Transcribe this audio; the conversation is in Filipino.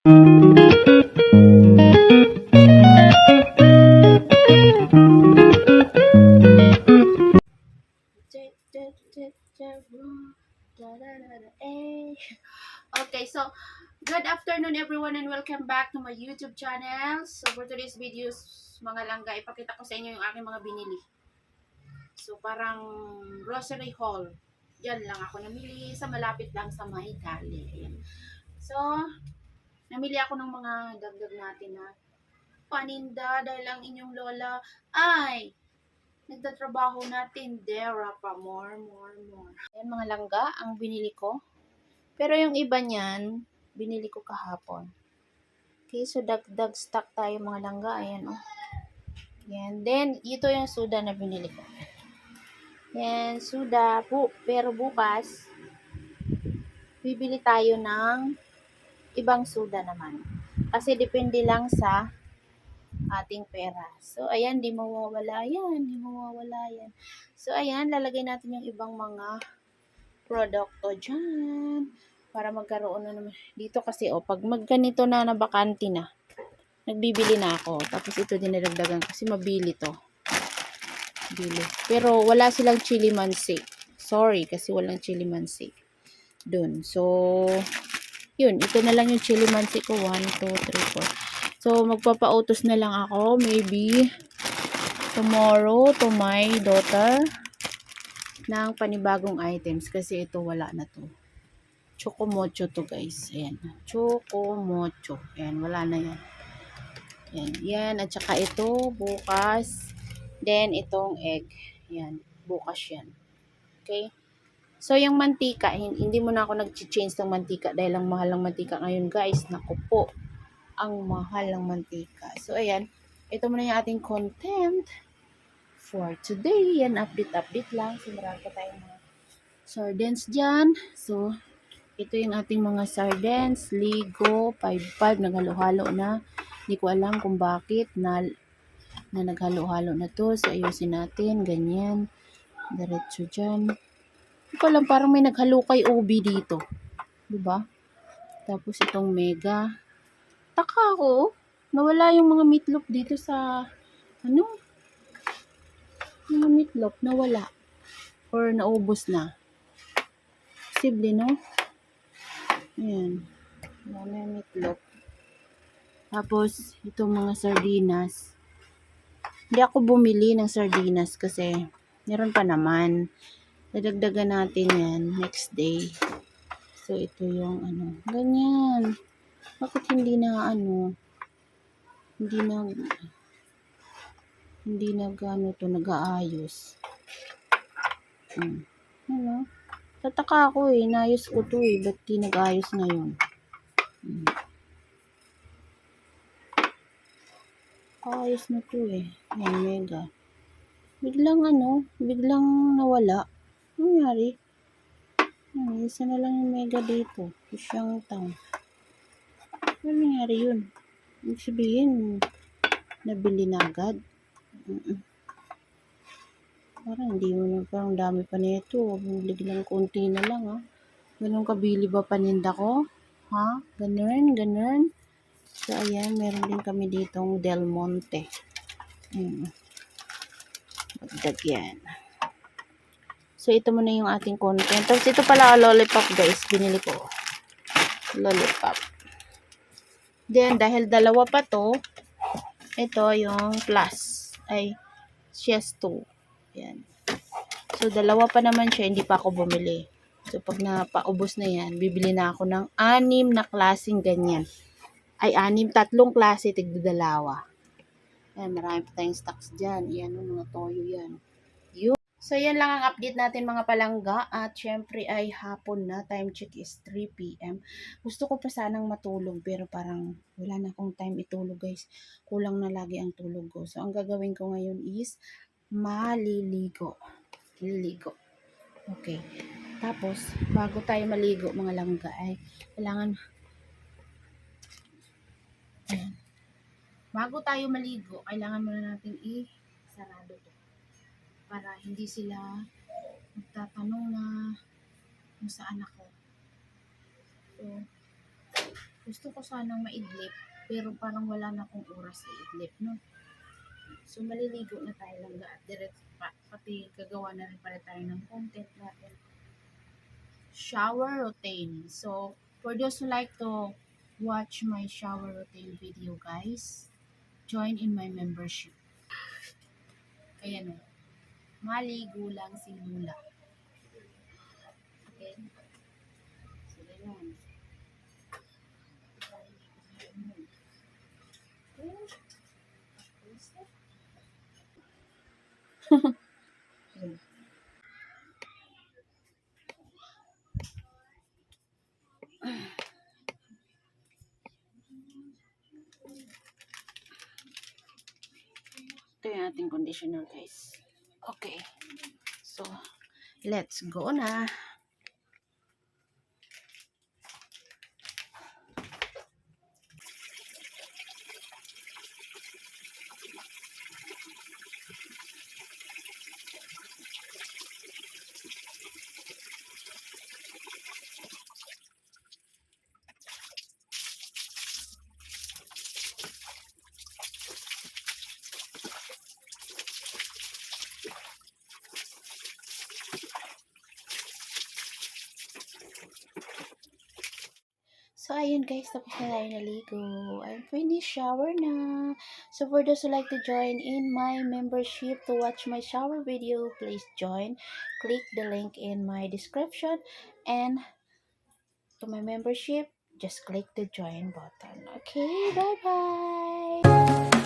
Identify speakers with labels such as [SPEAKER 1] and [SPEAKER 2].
[SPEAKER 1] Okay, so good afternoon everyone and welcome back to my YouTube channel. So for today's videos, mga langga, ipakita ko sa inyo yung aking mga binili. So parang grocery haul. Diyan lang ako namili sa malapit lang sa Mahikali. So, namili ako ng mga dagdag natin na paninda dahil ang inyong lola ay nagtatrabaho na tindera pa more, more, more. Ayan mga langga, ang binili ko. Pero yung iba niyan, binili ko kahapon. Okay, so dagdag stock tayo mga langga. Ayan, oh. Yan. Then, ito yung suda na binili ko. Yan, suda. Bu pero bukas, bibili tayo ng ibang suda naman. Kasi depende lang sa ating pera. So, ayan, di mawawala yan. Di mawawala yan. So, ayan, lalagay natin yung ibang mga produkto dyan para magkaroon na naman. Dito kasi, oh, pag magganito na na bakante na, nagbibili na ako. Tapos ito dinadagdagan kasi mabili to. Bili. Pero wala silang chili mansi. Sorry, kasi walang chili mansi. Dun. So, yun. Ito na lang yung chili mansi ko. 1, 2, 3, 4. So, magpapautos na lang ako. Maybe, tomorrow to my daughter ng panibagong items. Kasi ito wala na to. Chocomocho to guys. Ayan. Chocomocho. Ayan. Wala na yan. Ayan. Yan. At saka ito. Bukas. Then, itong egg. Ayan. Bukas yan. Okay? So, yung mantika, hin- hindi mo na ako nag-change ng mantika dahil ang mahal ng mantika ngayon, guys. Naku po. Ang mahal ng mantika. So, ayan. Ito muna yung ating content for today. Yan, update-update lang. So, marami pa tayong mga sardines dyan. So, ito yung ating mga sardines. Ligo, 5-5, naghalo-halo na. Hindi ko alam kung bakit na, na naghalo-halo na to. So, ayusin natin. Ganyan. Diretso dyan. Hindi ko alam, parang may naghalo kay OB dito. Diba? Tapos itong mega. Taka ako. Nawala yung mga meatloaf dito sa, ano? Mga meatloaf, nawala. Or naubos na. Posible, no? Ayan. Wala yung meatloaf. Tapos, itong mga sardinas. Hindi ako bumili ng sardinas kasi meron pa naman. Dadagdagan natin yan next day. So, ito yung ano. Ganyan. Bakit hindi na ano, hindi na, hindi na gano to nag-aayos. Hmm. Ano? Tataka ako eh, naayos ko to eh, ba't di nag-aayos ngayon? Hmm. Ayos na to eh. Yan, mega. Biglang ano, biglang nawala. Ano nangyari? Hmm, isa na lang yung mega dito. Siyang tang. Ano nangyari yun? Ibig sabihin, nabili na agad. Mm-mm. Parang hindi mo na, parang dami pa nito. Biglang konti na lang ha. Ganun kabili ba paninda ko? Ha? Ganun, ganun. So, ayan, meron din kami ditong Del Monte. Mm. Magdag yan. So, ito muna yung ating content. Tapos, ito pala, lollipop guys. Binili ko. Lollipop. Then, dahil dalawa pa to, ito yung plus. Ay, chest 2. Yan. So, dalawa pa naman siya. Hindi pa ako bumili. So, pag napaubos na yan, bibili na ako ng anim na klaseng ganyan. Ay, anim, tatlong klase, tigdadalawa. Ayan, marami pa tayong stocks dyan. Yan, mga toyo yan. So, yan lang ang update natin mga palangga. At syempre ay hapon na. Time check is 3 p.m. Gusto ko pa sanang matulog pero parang wala na akong time itulog guys. Kulang na lagi ang tulog ko. So, ang gagawin ko ngayon is maliligo. Liligo. Okay. Tapos, bago tayo maligo mga langga ay kailangan Ayan. Bago tayo maligo, kailangan muna natin i-sarado to. Para hindi sila magtatanong na kung saan ako. So, Gusto ko sanang maidlip, pero parang wala na akong oras sa idlip, no? So, maliligo na tayo lang at direct pa, pati gagawa na rin pala tayo ng content natin. Shower routine. So, for those who like to watch my shower routine video, guys, join in my membership. Ayan o. Maligo lang si Lula. Okay? So, ganyan. Ito yung ating conditioner, guys. Okay. So, let's go na. So, ayun guys, tapos na tayo naligo. I'm finished shower na. So, for those who like to join in my membership to watch my shower video, please join. Click the link in my description. And to my membership, just click the join button. Okay, bye-bye!